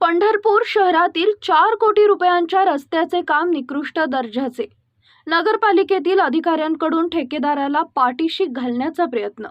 पंढरपूर शहरातील चार कोटी रुपयांच्या रस्त्याचे काम निकृष्ट दर्जाचे. नगरपालिकेतील अधिकाऱ्यांकडून ठेकेदाराला पाठीशी घालण्याचा प्रयत्न.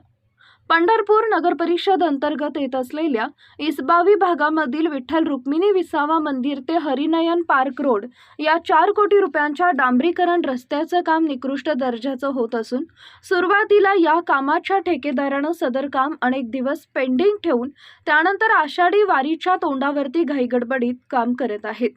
पंढरपूर नगरपरिषद अंतर्गत येत असलेल्या इसबावी भागामधील विठ्ठल रुक्मिणी विसावा मंदिर ते हरिनयन पार्क रोड या चार कोटी रुपयांच्या डांबरीकरण रस्त्याचं काम निकृष्ट दर्जाचं होत असून सुरुवातीला या कामाच्या ठेकेदारानं सदर काम अनेक दिवस पेंडिंग ठेवून त्यानंतर आषाढी वारीच्या तोंडावरती घाईगडबडीत काम करत आहेत.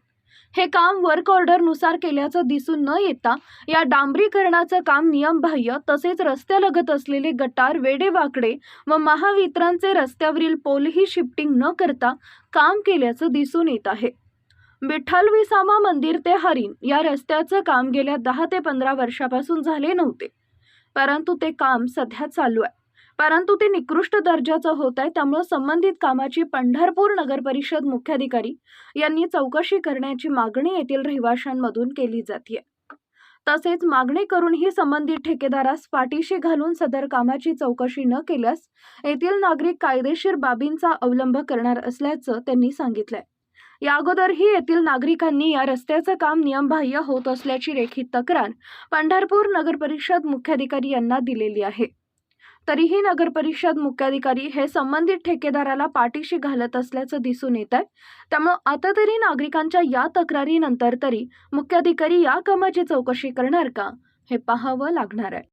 हे काम वर्क ऑर्डरनुसार केल्याचं दिसून न येता या डांबरीकरणाचं काम नियमबाह्य तसेच रस्त्यालगत असलेले गटार वेडेवाकडे व महावितरणचे रस्त्यावरील पोलही शिफ्टिंग न करता काम केल्याचं दिसून येत आहे. विठ्ठल विसामा मंदिर ते हरिण या रस्त्याचं काम गेल्या दहा ते पंधरा वर्षापासून झाले नव्हते. परंतु ते काम सध्या चालू आहे. परंतु ते निकृष्ट दर्जाचं होत आहे त्यामुळे संबंधित कामाची पंढरपूर नगर परिषद मुख्याधिकारी यांनी चौकशी करण्याची मागणी येथील रहिवाशांमधून केली जाते तसेच मागणी करूनही संबंधित ठेकेदारास पाठीशी घालून सदर कामाची चौकशी न केल्यास येथील नागरिक कायदेशीर बाबींचा अवलंब करणार असल्याचं त्यांनी सांगितलंय. या अगोदरही येथील नागरिकांनी या रस्त्याचं काम नियमबाह्य होत असल्याची रेखीत तक्रार पंढरपूर नगर परिषद मुख्याधिकारी यांना दिलेली आहे. तरीही नगर परिषद मुख्याधिकारी हे संबंधित ठेकेदाराला पाठीशी घालत असल्याचं दिसून येत आहे. त्यामुळं आता तरी नागरिकांच्या या तक्रारीनंतर तरी मुख्याधिकारी या कामाची चौकशी करणार का? हे पाहावं लागणार आहे.